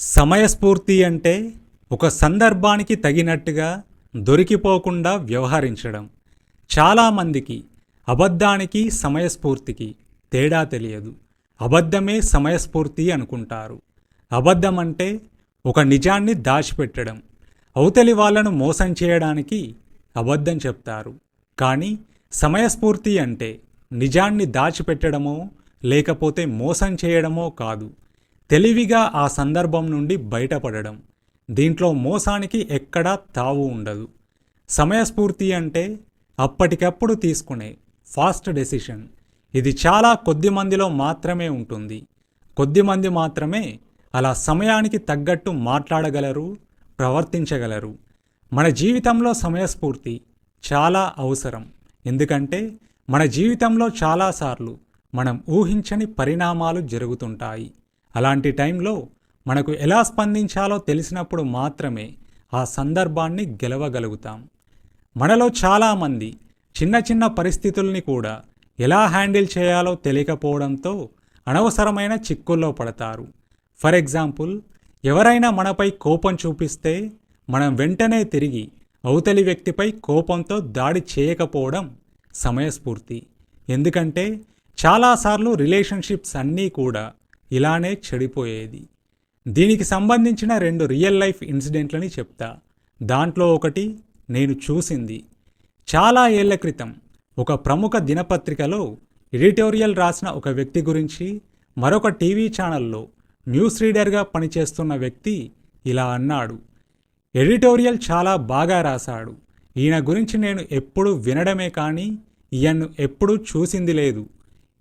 సమయస్ఫూర్తి అంటే ఒక సందర్భానికి తగినట్టుగా దొరికిపోకుండా వ్యవహరించడం. చాలామందికి అబద్ధానికి సమయస్ఫూర్తికి తేడా తెలియదు. అబద్ధమే సమయస్ఫూర్తి అనుకుంటారు. అబద్ధం అంటే ఒక నిజాన్ని దాచిపెట్టడం. అవతలి వాళ్ళను మోసం చేయడానికి అబద్ధం చెప్తారు. కానీ సమయస్ఫూర్తి అంటే నిజాన్ని దాచిపెట్టడమో లేకపోతే మోసం చేయడమో కాదు. తెలివిగా ఆ సందర్భం నుండి బయటపడడం. దీంట్లో మోసానికి ఎక్కడా తావు ఉండదు. సమయస్ఫూర్తి అంటే అప్పటికప్పుడు తీసుకునే ఫాస్ట్ డెసిషన్. ఇది చాలా కొద్ది మందిలో మాత్రమే ఉంటుంది. కొద్ది మంది మాత్రమే అలా సమయానికి తగ్గట్టు మాట్లాడగలరు ప్రవర్తించగలరు. మన జీవితంలో సమయస్ఫూర్తి చాలా అవసరం. ఎందుకంటే మన జీవితంలో చాలాసార్లు మనం ఊహించని పరిణామాలు జరుగుతుంటాయి. అలాంటి టైంలో మనకు ఎలా స్పందించాలో తెలిసినప్పుడు మాత్రమే ఆ సందర్భాన్ని గెలవగలుగుతాం. మనలో చాలామంది చిన్న చిన్న పరిస్థితుల్ని కూడా ఎలా హ్యాండిల్ చేయాలో తెలియకపోవడంతో అనవసరమైన చిక్కుల్లో పడతారు. ఫర్ ఎగ్జాంపుల్ ఎవరైనా మనపై కోపం చూపిస్తే మనం వెంటనే తిరిగి అవతలి వ్యక్తిపై కోపంతో దాడి చేయకపోవడం సమయస్ఫూర్తి. ఎందుకంటే చాలాసార్లు రిలేషన్షిప్స్ అన్నీ కూడా ఇలానే చెడిపోయేది. దీనికి సంబంధించిన రెండు రియల్ లైఫ్ ఇన్సిడెంట్లని చెప్తా. దాంట్లో ఒకటి నేను చూసింది. చాలా ఏళ్ళ క్రితం ఒక ప్రముఖ దినపత్రికలో ఎడిటోరియల్ రాసిన ఒక వ్యక్తి గురించి మరొక టీవీ ఛానల్లో న్యూస్ రీడర్గా పనిచేస్తున్న వ్యక్తి ఇలా అన్నాడు. ఎడిటోరియల్ చాలా బాగా రాశాడు. ఈయన గురించి నేను ఎప్పుడూ వినడమే కానీ ఈయన్ను ఎప్పుడూ చూసింది లేదు.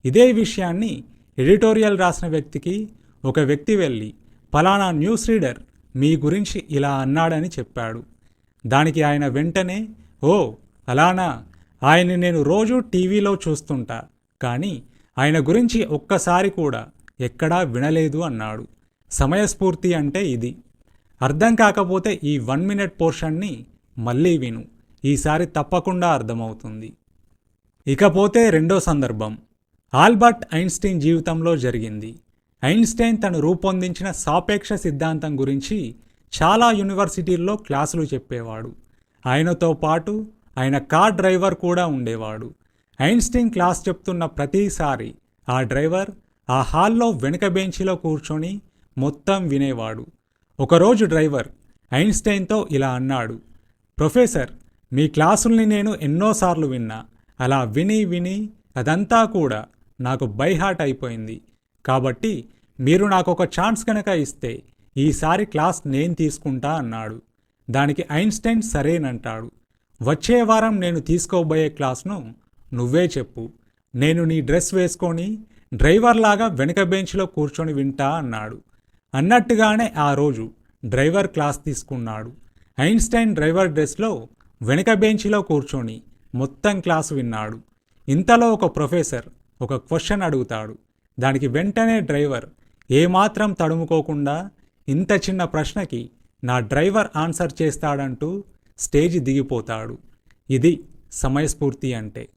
ఇదే విషయాన్ని ఎడిటోరియల్ రాసిన వ్యక్తికి ఒక వ్యక్తి వెళ్ళి ఫలానా న్యూస్ రీడర్ మీ గురించి ఇలా అన్నాడని చెప్పాడు. దానికి ఆయన వెంటనే ఓ అలానా ఆయన్ని నేను రోజు టీవీలో చూస్తుంటా. కానీ ఆయన గురించి ఒక్కసారి కూడా ఎక్కడా వినలేదు అన్నాడు. సమయస్ఫూర్తి అంటే ఇది. అర్థం కాకపోతే ఈ వన్ మినిట్ పోర్షన్ని మళ్ళీ విను. ఈసారి తప్పకుండా అర్థమవుతుంది. ఇకపోతే రెండో సందర్భం. ఆల్బర్ట్ ఐన్స్టీన్ జీవితంలో జరిగింది. ఐన్స్టైన్ తను రూపొందించిన సాపేక్ష సిద్ధాంతం గురించి చాలా యూనివర్సిటీల్లో క్లాసులు చెప్పేవాడు. ఆయనతో పాటు ఆయన కార్ డ్రైవర్ కూడా ఉండేవాడు. ఐన్స్టీన్ క్లాస్ చెప్తున్న ప్రతిసారి ఆ డ్రైవర్ ఆ హాల్లో వెనుక బెంచిలో కూర్చొని మొత్తం వినేవాడు. ఒకరోజు డ్రైవర్ ఐన్స్టైన్తో ఇలా అన్నాడు ప్రొఫెసర్ మీ క్లాసుల్ని నేను ఎన్నోసార్లు విన్నా. అలా విని విని అదంతా కూడా నాకు బైహార్ట్ అయిపోయింది. కాబట్టి మీరు నాకు ఒక ఛాన్స్ కనుక ఇస్తే ఈసారి క్లాస్ నేను తీసుకుంటా అన్నాడు. దానికి ఐన్స్టైన్ సరేనంటాడు. వచ్చే వారం నేను తీసుకోబోయే క్లాస్ను నువ్వే చెప్పు. నేను నీ డ్రెస్ వేసుకొని డ్రైవర్ లాగా వెనక బెంచ్లో కూర్చొని వింటా అన్నాడు. అన్నట్టుగానే ఆ రోజు డ్రైవర్ క్లాస్ తీసుకున్నాడు. ఐన్స్టైన్ డ్రైవర్ డ్రెస్లో వెనక బెంచ్లో కూర్చొని మొత్తం క్లాసు విన్నాడు. ఇంతలో ఒక ప్రొఫెసర్ ఒక క్వశ్చన్ అడుగుతాడు. దానికి వెంటనే డ్రైవర్ ఏమాత్రం తడుముకోకుండా ఇంత చిన్న ప్రశ్నకి నా డ్రైవర్ ఆన్సర్ చేస్తాడంటూ స్టేజ్ దిగిపోతాడు. ఇది సమయస్ఫూర్తి అంటే.